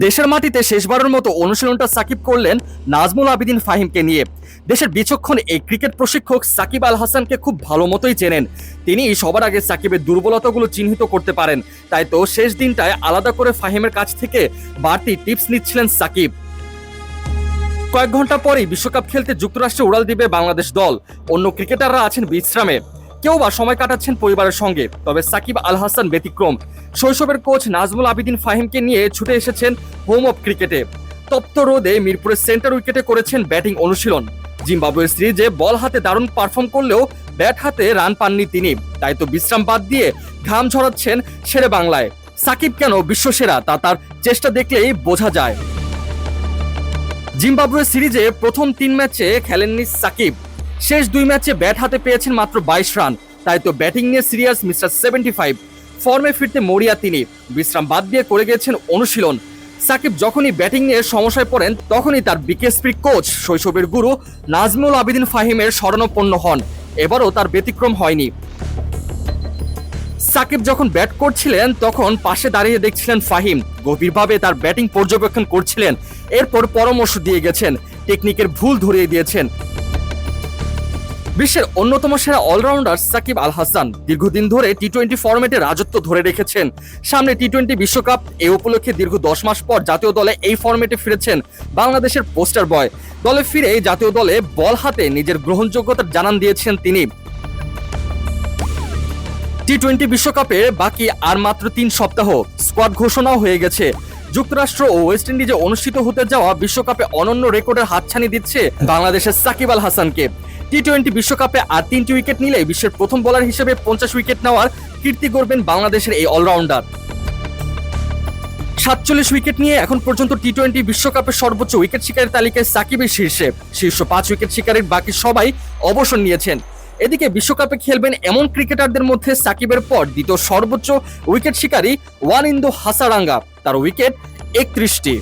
দেশের মাটিতে শেষবারের মতো অনুশীলনটা সাকিব করলেন নাজমুল আবিদিন ফাহিমকে নিয়ে। দেশের বিচক্ষণ এই ক্রিকেট প্রশিক্ষক সাকিব আল হাসানকে খুব ভালো মতোই চেনেন। তিনি সবার আগে সাকিবের দুর্বলতাগুলো চিহ্নিত করতে পারেন। তাই তো শেষ দিনটায় আলাদা করে ফাহিমের কাছ থেকে বাড়তি টিপস নিচ্ছিলেন সাকিব। কয়েক ঘণ্টা পরেই বিশ্বকাপ খেলতে যুক্তরাষ্ট্রে উড়াল দিবে বাংলাদেশ দল। অন্য ক্রিকেটাররা আছেন বিশ্রামে। কেউ বা সময় কাটাচ্ছেন পরিবারের সঙ্গে। তবে সাকিব আল হাসান ব্যতিক্রম। শৈশবের কোচ নাজমুল আবিদিন ফাহিমকে নিয়ে ছুটে এসেছেন হোম অফ ক্রিকেটে। তপ্ত রোদে মিরপুরের সেন্টার উইকেটে করেছেন ব্যাটিং অনুশীলন। জিম্বাবুয়ের সিরিজে বল হাতে দারুণ পারফর্ম করলেও ব্যাট হাতে রান পাননি তিনি। তাই তো বিশ্রাম বাদ দিয়ে ঘাম ঝরাচ্ছেন সেরে বাংলায়। সাকিব কেন বিশ্বসেরা তা তার চেষ্টা দেখলেই বোঝা যায়। জিম্বাবুয়ে সিরিজে প্রথম তিন ম্যাচে খেলেননি সাকিব। শেষ দুই ম্যাচে ব্যাট হাতে পেয়েছেন মাত্র বাইশ রান। তাই তো ব্যাটিং নিয়ে সিরিয়াস মিস্টার সেভেন্টি ফাইভ। ফর্মে ফিরতে মরিয়া তিনি। বিশ্রাম বাদ দিয়ে করে গিয়েছেন অনুশীলন। সাকিব যখনই ব্যাটিং নিয়ে সমস্যায় পড়েন, তখনই তার বিকেএসপির কোচ, শৈশবের গুরু নাজমুল আবিদিন ফাহিমের শরণাপন্ন হন। এবারও তার ব্যতিক্রম হয়নি। সাকিব যখন ব্যাট করছিলেন, তখন পাশে দাঁড়িয়ে দেখছিলেন ফাহিম। গভীরভাবে তার ব্যাটিং পর্যবেক্ষণ করছিলেন। এরপর পরামর্শ দিয়ে গেছেন। টেকনিকের ভুল ধরিয়ে দিয়েছেন। বিশ্বের অন্যতম সেরা অলরাউন্ডার সাকিব আল হাসান দীর্ঘদিন ধরে টি টোয়েন্টি ফরম্যাটে রাজত্ব ধরে রেখেছেন। সামনে টি টোয়েন্টি বিশ্বকাপ এ উপলক্ষে দীর্ঘ দশ মাস পর জাতীয় দলে এই ফরম্যাটে ফিরেছেন বাংলাদেশের পোস্টার বয়। দলে ফিরে জাতীয় দলে বল হাতে নিজের গ্রহণযোগ্যতা জানান দিয়েছেন তিনি। টি টোয়েন্টি বিশ্বকাপে বাকি আর মাত্র তিন সপ্তাহ স্কোয়াড ঘোষণাও হয়ে গেছে। যুক্তরাষ্ট্র ও ওয়েস্ট ইন্ডিজে অনুষ্ঠিত হতে যাওয়া বিশ্বকাপে অনন্য রেকর্ডের হাতছানি দিচ্ছে বাংলাদেশের সাকিব আল হাসানকে টি টোয়েন্টি বিশ্বকাপে আর তিনটি উইকেট নিলে বিশ্বের প্রথম বোলার হিসেবে পঞ্চাশ উইকেট নেওয়ার কীর্তি করবেন বাংলাদেশের এই অলরাউন্ডার সাতচল্লিশ উইকেট নিয়ে এখন পর্যন্ত টি টোয়েন্টি বিশ্বকাপের সর্বোচ্চ উইকেট শিকারের তালিকায় সাকিবের শীর্ষে। শীর্ষ পাঁচ উইকেট শিকারের বাকি সবাই অবসর নিয়েছেন। এদিকে বিশ্বকাপে খেলবেন এমন ক্রিকেটারদের মধ্যে সাকিবের পর দ্বিতীয় সর্বোচ্চ উইকেট শিকারী ওয়ান ইন্দু হাসারাঙ্গা। তার উইকেট একত্রিশটি।